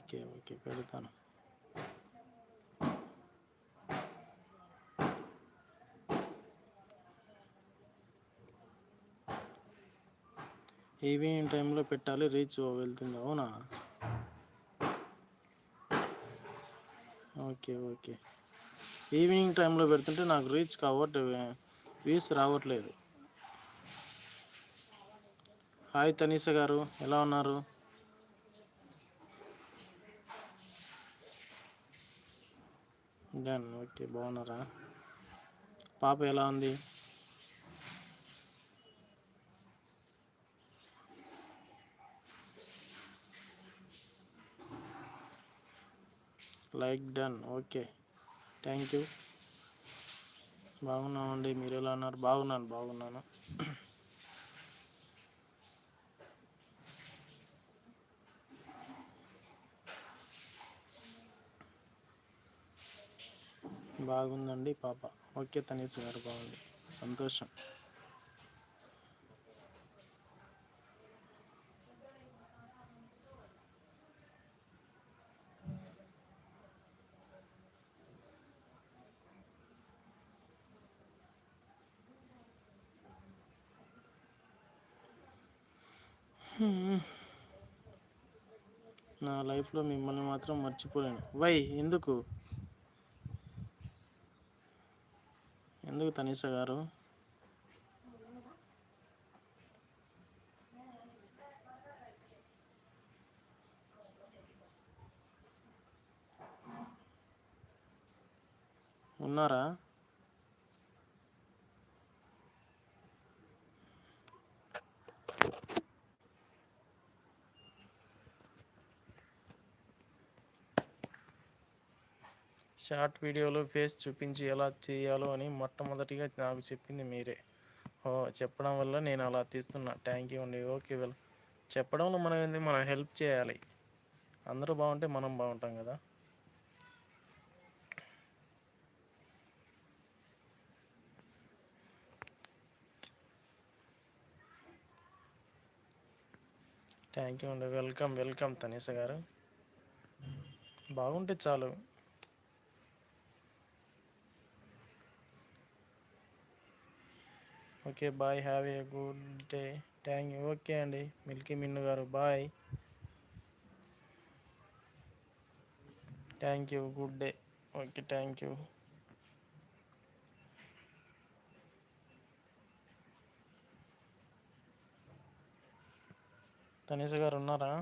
Okay okay పెడతాను. Evening టైంలో పెట్టాలి రీచ్ వెళ్తుంది అవునా? Okay okay. ఈవినింగ్ టైంలో పెడుతుంటే నాకు రీచ్ కాబట్టి వ్యూస్ రావట్లేదు. హాయ్ తనీష గారు ఎలా ఉన్నారు? డన్ ఓకే బాగున్నారా? పాప ఎలా ఉంది? Like done okay thank you బాగున్నామండి మీరు ఎలా ఉన్నారు? బాగున్నాను బాగున్నాను. బాగుందండి పాప. ఓకే తనీష్ గారు బాగుంది. సంతోషం. నా లైఫ్లో మిమ్మల్ని మాత్రం మర్చిపోలేను. వై? ఎందుకు? ఎందుకు తనీష గారు? ఉన్నారా? షార్ట్ వీడియోలో ఫేస్ చూపించి ఎలా చేయాలో అని మొట్టమొదటిగా నాకు చెప్పింది మీరే. ఓ చెప్పడం వల్ల నేను అలా తీస్తున్నా. థ్యాంక్ యూ అండి. Okay well. చెప్పడంలో మనం ఏంది? మనం హెల్ప్ చేయాలి. అందరూ బాగుంటే మనం బాగుంటాం కదా. థ్యాంక్ యూ అండి. వెల్కమ్ వెల్కమ్ తనీష గారు. బాగుంటే చాలు. Okay bye have a good day. Thank you. Okay అండి మిల్కీ మిన్ను గారు bye. Thank you good day. Okay thank you. Tanisha గారు ఉన్నారా?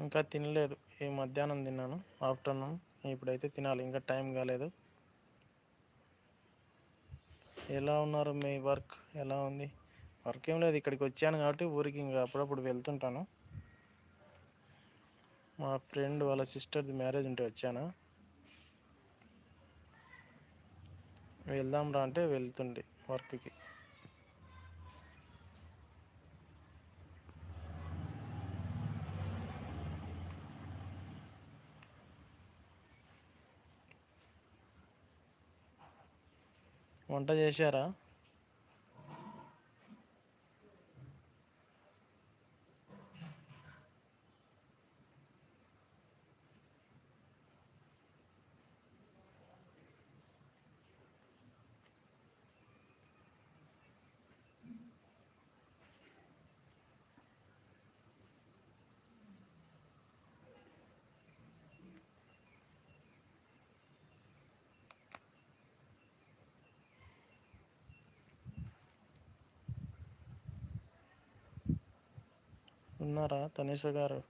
ఇంకా తినలేదు. ఈ మధ్యాహ్నం తిన్నాను. ఆఫ్టర్నూన్ ఇప్పుడైతే తినాలి. ఇంకా టైం కాలేదు. ఎలా ఉన్నారు మీ వర్క్? ఎలా ఉంది? వర్క్ ఏం లేదు. ఇక్కడికి వచ్చాను కాబట్టి ఊరికి ఇంకా అప్పుడప్పుడు వెళ్తుంటాను. మా ఫ్రెండ్ వాళ్ళ సిస్టర్ది మ్యారేజ్ ఉంటే వచ్చాను. వెళ్దాం రా అంటే వెళ్తుండే వర్క్కి. వంట చేశారా? ఉన్నారా తనీష గారు?